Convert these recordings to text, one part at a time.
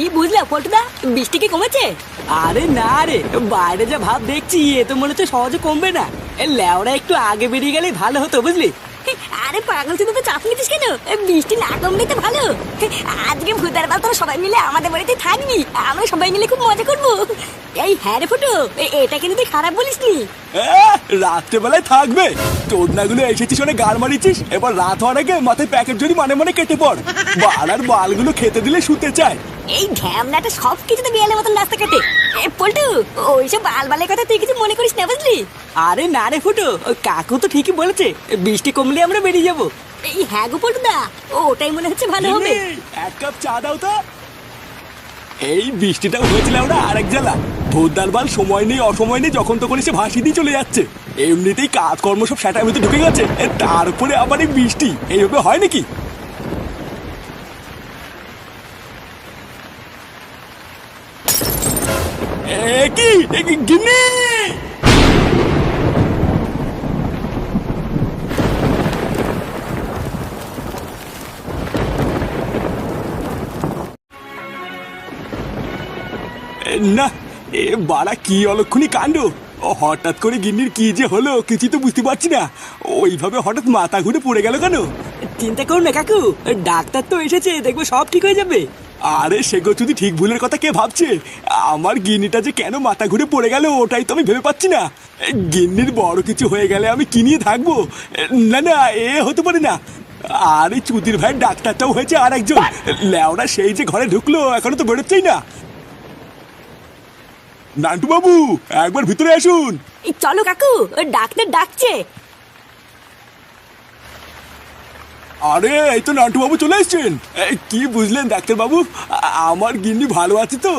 কি বুঝলা পল্টুদা বৃষ্টি কি কমেছে? আরে না রে বাইরে যা ভাব দেখছি এ তো মনে হচ্ছে সহজে কমবে না। এ ল্যাওড়া একটু আগে বেরিয়ে গেলে ভালো হতো বুঝলি? আরে পাগল তুই তো চাপ নিতিস কেন? এ, বৃষ্টি না কমলেই তো ভালো। আজকে ভূতার বাল তোরা সবাই মিলে আমাদের বাড়িতে থাকবি আমরা সবাই মিলে খুব মজা করব। এই হ্যাঁ রে ফুটো এ- এটা কিন্তু তুই খারাপ বলিস নি রাত্রেবেলায় থাকবে। চোদনাগুলো এসেছিস অনেক গাল মারিছিস এবার রাত হওয়ার আগে মাথায় প্যাকেট জড়ি মানে মানে কেটে পড়। বাড়ার বালগুলো খেতে দিলে শুতে চায়। এই ঢ্যামনাটা সব কিছুতে বিয়ালের মতন রাস্তা কাটে। এ পল্টু ওইসব বাল বালের কথা তুই কিছু মনে করিস না বুঝলি? আরে না রে ফুটো কাকু তো ঠিকই বলেছে বৃষ্টি কমলে আমরা বেরিয়ে যাব। এই হ্যাঁ গো পল্টুদা ওটাই মনে হচ্ছে ভালো হবে। এক কাপ চা দাও তো। এই বৃষ্টিটাও হয়েছিল ওরা আরেক জ্বালা। ভোরদার বাল সময় নেই অসময় নেই যখন তখন এসে ভাসি দিয়ে চলে যাচ্ছে। এমনিতেই কাজকর্ম সব সেটার ভিতরে ঢুকে গেছে এ, তার উপরে আবার এই বৃষ্টি। এইভাবে হয় নাকি? গিন্নি না এ বাড়া কি অলক্ষণী কাণ্ড? হঠাৎ করে গিন্নির কি যে হলো কিছু তো বুঝতে পারছি না। ওইভাবে হঠাৎ মাথা ঘুরে পড়ে গেল কেন? চিন্তা করো না কাকু। ডাক্তার তো এসেছে দেখব সব ঠিক হয়ে যাবে। আরে সেগো যদি ঠিক ভুলের কথা কে ভাবছে? আমার গিন্নিটা যে কেন মাথা ঘুরে পড়ে গেল, ওটাই তো আমি ভেবে পাচ্ছি না। গিন্নির বড় কিছু হয়ে গেলে আমি কি নিয়ে থাকব? না না, এ হতে পারে না। আরে, চুদির ভাই, ডাক্তারটাও হয়েছে আর একজন। ল্যাওড়া সেই যে ঘরে ঢুকলো, এখনও তো বেরোচ্ছেই না। নান্টু বাবু একবার ভিতরে আসুন। চলো কাকু, ডাক্তার ডাকছে। আরে, এই তো নান্টু বাবু চলে এসছেন। কি বুঝলেন ডাক্তার বাবু আমার গিন্নি ভালো আছে তো।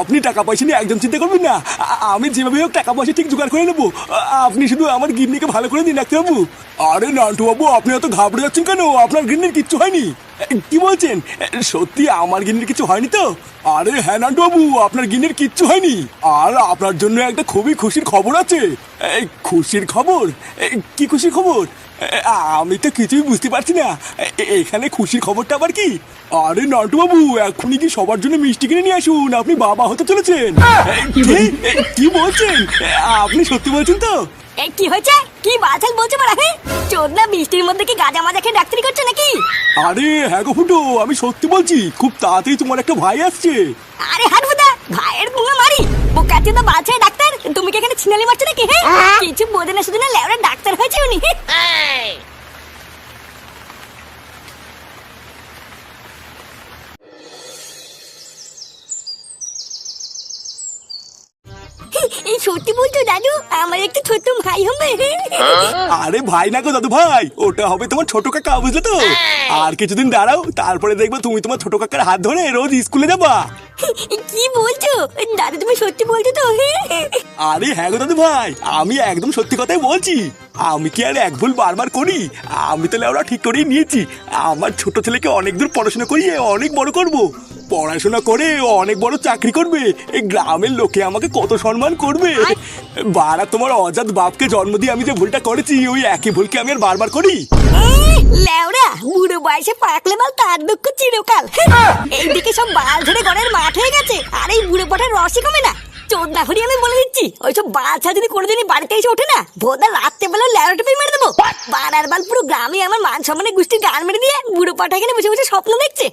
আপনি টাকা পয়সা নিয়ে একদম চিন্তা করবেন না। আমি যেভাবে হোক টাকা পয়সা ঠিক জোগাড় করে নেব। আপনি শুধু আমার গিন্নিকে ভালো করে দিন ডাক্তার বাবু আরে নান্টু বাবু, আপনি এত ঘাবড়ে যাচ্ছেন কেন? আপনার গিন্নির কিচ্ছু হয়নি। কি বলছেন? সত্যি আমার গিন্নির কিছু হয়নি তো? আরে হ্যাঁ নান্টু বাবু, আপনার গিন্নির কিচ্ছু হয়নি। আর আপনার জন্য একটা খুবই খুশির খবর আছে। খুশির খবর? কি খুশির খবর? আমি তো কিছুই বুঝতে পারছি না। এখানে খুশির খবরটা আবার কি? আরে নান্টু বাবু এখনই কি সবার জন্য মিষ্টি কিনে নিয়ে আসুন? আপনি বাবা হতে চলেছেন। কি বলছেন? আপনি সত্যি বলছেন তো? এই কি হয়েছে? কি বাছাল বলছে মারা হ্যাঁ চোদনা বৃষ্টির মধ্যে কি গাজা মাজা খেয়ে ডাক্তারি করছে নাকি? আরে হ্যাঁ গো ফুটো আমি সত্যি বলছি খুব তাড়াতাড়ি তোমার একটা ভাই আসছে। আরে হাটফুদা ভাইয়ের মুঙা মারি। বোকাচ্ছি তো বাছাই ডাক্তার তুমি কি এখানে ছিনালি মারছো নাকি হ্যাঁ কিছু বোঝে না শুধু না লেওরা ডাক্তার হয়েছে উনি সত্যি বলছো দাদু? আমার একটু ছোট্ট ভাই হবে। আরে ভাই না গো দাদু ভাই ওটা হবে তোমার ছোট কাকা বুঝলে তো? আর কিছুদিন দাঁড়াও তারপরে দেখবে তুমি তোমার ছোট কাকার হাত ধরে রোজ স্কুলে যাবা। কি বলছো? দাদু তুমি সত্যি বলছো তো? আরে হ্যাঁ গো দাদু ভাই আমি একদম সত্যি কথাই বলছি। আমি কি আর এক ভুল বারবার করি? আমি তাহলে ওরা ঠিক করেই নিয়েছি। আমার ছোট ছেলেকে অনেক দূর পড়াশোনা করিয়ে অনেক বড় করব। পড়াশোনা করে ও অনেক বড় চাকরি করবে। এই গ্রামের লোকে আমাকে কত সম্মান করবে। বারা তোমার অজাত বাপকে জন্ম দিয়ে আমি যে ভুলটা করেছি ওই একই ভুলকে আমি আর বারবার করি? লেওরা বুড়ো বয়সে পাকলে বাল তার দুঃখ চিরকাল। এইদিকে সব বাল ঝরে ঘরের মাঠ হয়ে গেছে আর এই বুড়ো পটার রসই কমে না। চোদ্দা হরি আমি বলে দিচ্ছি ওইসব বাচ্চা যদি কোনোদিনই বাড়িতে এসে ওঠে না ভোদা রাত্রে বেলা লেওরা টুপি মেরে দেবো। বাড়ার বাল পুরো গ্রামে আমার মান সম্মানের গোষ্ঠীর গান মেরে দিয়ে বুড়ো পাটা এখানে বসে বসে স্বপ্ন দেখছে।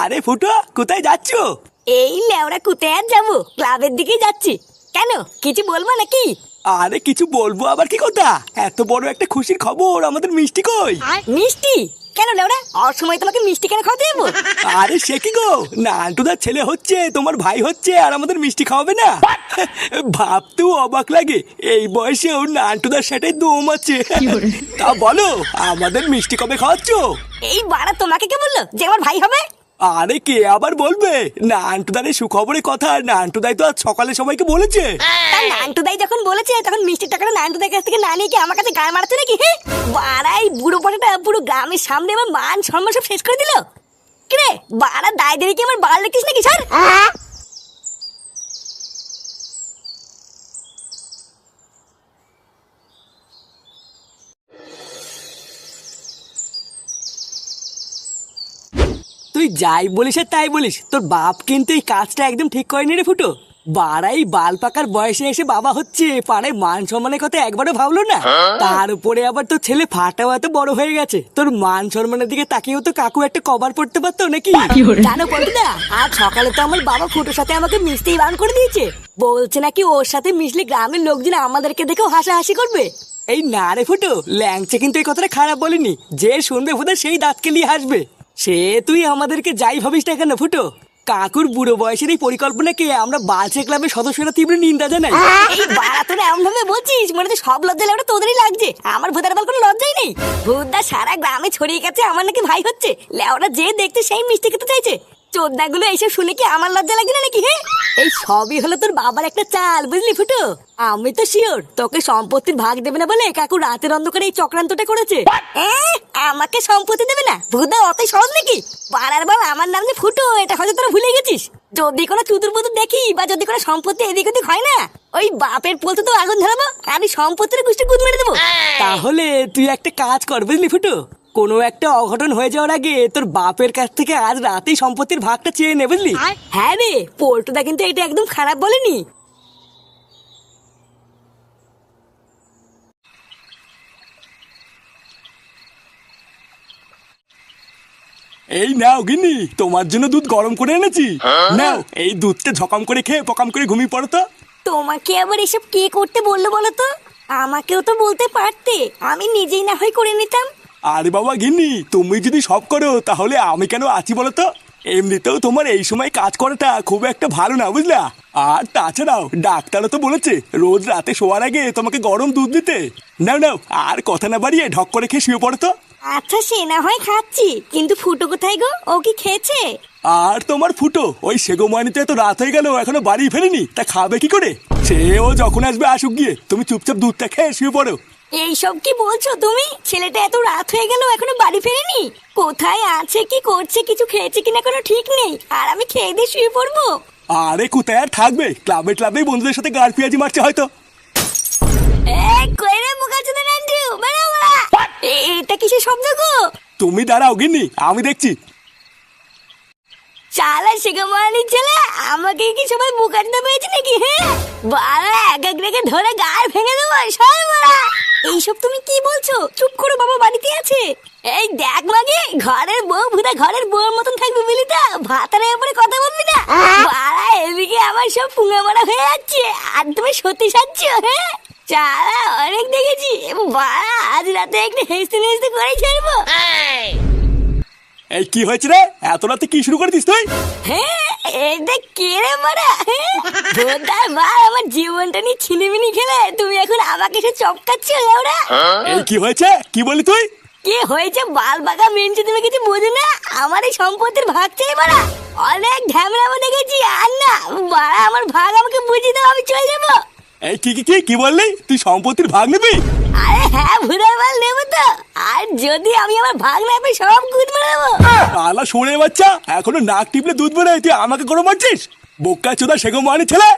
আরে ফুটো কোথায় যাচ্ছ? এই লেওরা কোথায় আর যাব? ক্লাবের দিকে যাচ্ছি। কেন কিছু বলব নাকি? আরে কিছু বলব আবার কি কথা? এত বড় একটা খুশির খবর আমাদের মিষ্টি কই? মিষ্টি? কেন লেওরা? অসময় তোমাকে মিষ্টি কেন খাওয়াতে যাব? আরে সে কি গো? নান্টুদার ছেলে হচ্ছে তোমার ভাই হচ্ছে আর আমাদের মিষ্টি খাওয়াবে না? ভাবতেও অবাক লাগে এই বয়সে বয়সেও নান্টুদার সাথে দম আছে। তা বলো আমাদের মিষ্টি কবে খাওয়াচ্ছ? এই বাড়া তোমাকে কে বলল যে আমার ভাই হবে? আরে কে আবার বলবে? নান্টুদার এই সুখবরের কথা, নান্টুদাই তো আজ সকালে সবাইকে বলেছে। তা নান্টুদাই যখন বলেছে, তখন মিষ্টির টাকাটা নান্টুদার কাছ থেকে না নিয়ে কি আমার কাছে গায়ে মারছে নাকি? বাড়াই বুড়ো পটাটা পুরো গ্রামের সামনে আমার মান সম্মান সব শেষ করে দিল? কিরে, বাড়া দায় দেরি কি আমার বাড়া লিখিস নাকি স্যার তুই যাই বলিস আর তাই বলিস। তোর বাপ কিন্তু এই কাজটা একদম ঠিক করেনি রে ফুটো। বাড়াই বাল পাকার বয়সে এসে বাবা হচ্ছে পাড়ায় মান সম্মানের কথা একবারও ভাবলো না। তার উপরে আবার তোর ছেলে ফাটাও এত বড় হয়ে গেছে। তোর মান সম্মানের দিকে তাকিয়েও তো কাকু একটা কভার পড়তে পারতো নাকি? জানো না আজ সকালে তো আমার বাবা ফুটোর সাথে আমাকে মিশতেই বান করে দিয়েছে। বলছে নাকি ওর সাথে মিশলে গ্রামের লোকজন আমাদেরকে দেখেও হাসাহাসি করবে। এই না রে ফুটো ল্যাংচে কিন্তু এই কথাটা খারাপ বলিনি। যে শুনবে ফুটো সেই দাঁতকে নিয়ে হাসবে। সে তুই আমাদেরকে যাই ভাবিস না কেন, ফুটো? কাকুর বুড়ো বয়সের এই পরিকল্পনাকে আমরা বালছে ক্লাবের সদস্যরা তীব্র নিন্দা জানাই। এই তোরা এমন ভাবে বলছিস? মানে তো সব লজ্জা লাগে তোদেরই লাগছে। আমার ভূতার বল কোনো লজ্জাই নেই। ভূতদা সারা গ্রামে ছড়িয়ে গেছে, আমার নাকি ভাই হচ্ছে। লেওরা যে দেখতে সেই মিষ্টি খেতে চাইছে। চোদ্দাগুলো এইসব শুনে কি আমার লজ্জা লাগে না নাকি হ্যাঁ এই সবই হলো তোর বাবার একটা চাল, বুঝলি ফুটো? আমি তো শিওর তোকে সম্পত্তির ভাগ দেবে না বলে কাকু রাতের অন্ধকারে এই চক্রান্তটা করেছে। আমাকে সম্পত্তি দেবে না? ভূতদা অতই সহজ নাকি? পাড়ার বাবা, আমার নাম যে ফুটো, এটা হয়তো তোরা ভুলে গেছিস। যদি কোনো চুতুর পুতুর দেখি বা যদি কোনো সম্পত্তি এদিক ওদিক হয় না, ওই বাপের পোলতে তো আগুন ধরাবো, আমি সম্পত্তির গোষ্ঠী গুদ মেরে দেবো। তাহলে তুই একটা কাজ কর, বুঝলি ফুটো? কোনো একটা অঘটন হয়ে যাওয়ার আগে তোর বাপের কাছ থেকে আজ রাতেই সম্পত্তির ভাগটা চেয়ে নে বুঝলি? হ্যাঁ রে পোল্টুদা কিন্তু এটা একদম খারাপ বলেনি। এই নাও গিন্নি তোমার জন্য দুধ গরম করে এনেছি। নাও এই দুধটা ঝকাম করে খেয়ে পকাম করে ঘুমিয়ে পড়ো তো। তোমাকে আবার এসব কে করতে বলল বলো তো? আমাকেও তো বলতে পারতে আমি নিজেই না হয় করে নিতাম। আরে বাবা গিন্নি তুমি যদি সব করো তাহলে আমি কেন আছি বলো তো এমনিতেও তোমার এই সময় কাজ করাটা খুব একটা ভালো না বুঝলা? আর তাছাড়াও ডাক্তারও তো বলেছে রোজ রাতে শোয়ার আগে তোমাকে গরম দুধ দিতে। নাও নাও আর কথা না বাড়িয়ে ঢক করে খেয়ে শুয়ে পড়ো তো। আচ্ছা সে না হয় খাচ্ছি কিন্তু ফুটো কোথায় গো? ও কি খেয়েছে? আর তোমার ফুটো ওই সেগোমানিতে তো রাত হয়ে গেল এখনও বাড়ি ফেরেনি তা খাবে কি করে? সে ও যখন আসবে আসুক গিয়ে তুমি চুপচাপ দুধটা খেয়ে শুয়ে পড়ো। এইসব কি বলছো তুমি? ছেলেটা এত রাত হয়ে গেল এখনও বাড়ি ফেরেনি? কোথায় আছে কি করছে কিছু খেয়েছে কিনা কোনো ঠিক নেই। আর আমি খেয়ে দিয়ে শুয়ে পড়ব। আরে কোথায় আর থাকবে। ক্লাবে ক্লাবে বন্ধুদের সাথে গাড় পেঁয়াজি মারছে হয়তো। এটা কিসের শব্দ গো? তুমি দাঁড়াও গিন্নি আমি দেখছি। চালা শিখামানির ছেলে আমাকে কি সবাই মুখার্জুদা পেয়েছে নাকি হ্যাঁ? বাড়া এক এক রেখে ধরে গাড় ভেঙে দেবো সর বাড়া এইসব তুমি কি বলছো? চুপ করো বাবা বাড়িতে আছে। এই দেখ মাগে ঘরের বউ ভুদা ঘরের বউর মতন থাকবে বলি তো? ভাতারে উপরে কথা বলবি না? বাড়া এদিকে আমার সব পুঙ্গা মারা হয়ে যাচ্ছে। আর তুমি সত্যি সাচ্ছ হ্যাঁ? চালা অনেক দেখেছি। বাড়া আজ রাতে একটু হেসতে হেসতে করে ছাড়বো। এই কি হয়েছে রে? এত রাতে কি শুরু করে দিস তুই? হ্যাঁ এটা কে রে মারা? ভোদার মা আমার জীবনটা নিয়ে ছিনিমিনি খেলে। তুমি এখন আমাকে সে চপকাচ্ছ লেওরা এই কি হয়েছে? কি বলি তুই? কে হয়েছে? বাল মেনছে তুমি কিছু বোঝো না? আমার এই সম্পত্তির ভাগ চাই মারা। অনেক ঝামেলা দেখেছি আর না বাড়া আমার ভাগ আমাকে বুঝিয়ে দাও আমি চলে যাব। এই কি? কি বললি? তুই সম্পত্তির ভাগ নিবি? হ্যাঁ ভুদার মাল নেব তো। আর যদি আমি আমার ভাগ পাই সব গুদ মেরে আলা শুনে বাচ্চা এখনও নাক টিপলে দুধ বেরোয় তুই আমাকে করে মারছিস? বোকা চোদা সেগো মানি ছেলে।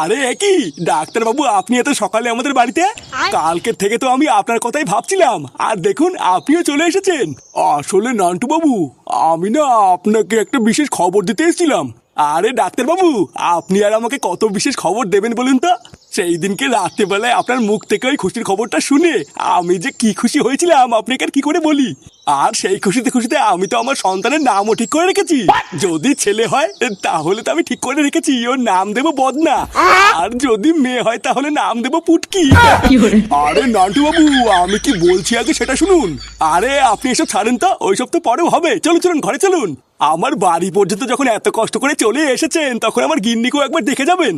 আরে কি? ডাক্তার বাবু আপনি এত সকালে আমাদের বাড়িতে? কালকের থেকে তো আমি আপনার কথাই ভাবছিলাম। আর দেখুন আপনিও চলে এসেছেন। আসলে নান্টু বাবু আমি না আপনাকে একটা বিশেষ খবর দিতে এসেছিলাম। আরে ডাক্তার বাবু আপনি আর আমাকে কত বিশেষ খবর দেবেন বলুন তো? সেই দিনকে রাত্রেবেলায় আপনার মুখ থেকে ওই খুশির খবরটা শুনে। আমি যে কি খুশি হয়েছিলাম আপনাকে আর কি করে বলি? আর সেই খুশিতে খুশিতে আমি তো আমার সন্তানের নামও ঠিক করে রেখেছি। যদি ছেলে হয় তাহলে তো আমি ঠিক করে রেখেছি ওর নাম দেবো বদনা। আর যদি মেয়ে হয় তাহলে নাম দেবো পুটকি। আরে নান্টু বাবু আমি কি বলছি আগে সেটা শুনুন। আরে আপনি এসব ছাড়েন তো ওইসব তো পরেও হবে। চলুন চলুন ঘরে চলুন। আমার বাড়ি পর্যন্ত যখন এত কষ্ট করে চলে এসেছেন তখন আমার গিন্নিকেও একবার দেখে যাবেন।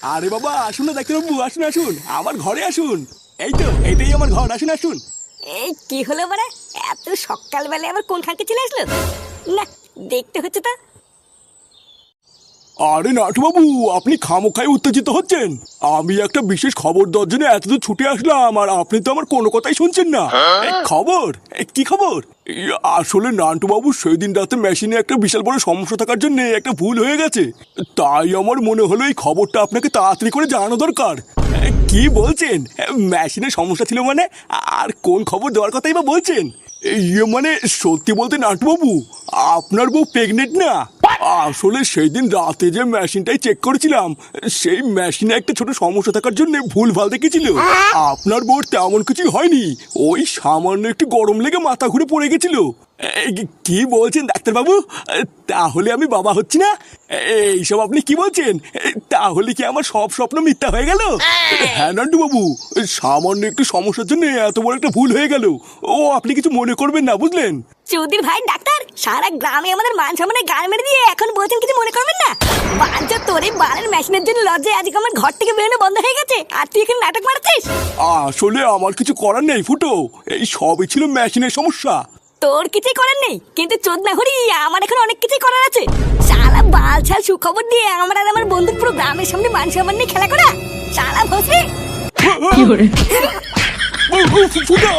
আরে বাবা, আসুন না ডাক্তার বাবু আসুন আসুন। আমার ঘরে আসুন। এই তো, এইটাই আমার ঘর, আসুন আসুন। এই কি হলো মানে এত সকালবেলায় আবার কোন খাঁকে চলে আসলো? না, দেখতে হচ্ছে তো। আরে নাটু বাবু আপনি খামোখাই উত্তেজিত হচ্ছেন। আমি একটা বিশেষ খবর দেওয়ার জন্য এতদূর ছুটে আসলাম আর আপনি তো আমার কোনো কথাই শুনছেন না। এ, খবর? কি খবর? আসলে নান্টু বাবু সেই দিন রাতে মেশিনে একটা বিশাল বড় সমস্যা থাকার জন্য একটা ভুল হয়ে গেছে। তাই আমার মনে হলো এই খবরটা আপনাকে তাড়াতাড়ি করে জানানো দরকার। কি বলছেন? মেশিনে সমস্যা ছিল মানে? আর কোন খবর দেওয়ার কথাই বা বলছেন? ইয়ে মানে সত্যি বলতে নাটবাবু আপনার বউ প্রেগনেন্ট না? আসলে সেই দিন রাতে যে মেশিনটাই চেক করেছিলাম সেই মেশিনে একটা ছোট সমস্যা থাকার জন্য ভুল ভালো দেখেছিল আপনার বউর তেমন কিছু হয়নি ওই সামান্য একটু গরম লেগে মাথা ঘুরে পড়ে গেছিল। কি বলছেন ডাক্তারবাবু? তাহলে আমি বাবা হচ্ছি না? এইসব আপনি কি বলছেন? তাহলে কি আমার সব স্বপ্ন মিথ্যা হয়ে গেল? হ্যাঁ। নান্টু বাবু সামান্য একটু সমস্যার জন্য এত বড় একটা ভুল হয়ে গেল। ও আপনি কিছু মনে করবেন না বুঝলেন? চৌধুরী ভাই ডাক্তার সারা গ্রামে আমাদের মান সম্মানে গান মেরে দিয়ে এখন বলছেন কিছু মনে করবেন না? বাঞ্চা তোর এই বালের মেশিনের জন্য লজ্জায় আজকে আমার ঘর থেকে বেরোনো বন্ধ হয়ে গেছে। আর তুই এখানে নাটক মারছিস? আসলে আমার কিছু করার নেই ফুটো। এই সবই ছিল মেশিনের সমস্যা। তোর কিছুই করার নেই কিন্তু চোদ না হরি আমার এখন অনেক কিছুই করার আছে। শালা বাল ছাল সুখবর দিয়ে আমার আর আমার বন্ধুর পুরো গ্রামের সামনে মান সম্মান নিয়ে খেলা করা। শালা ভসরে ফুটো।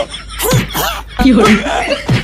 কি hore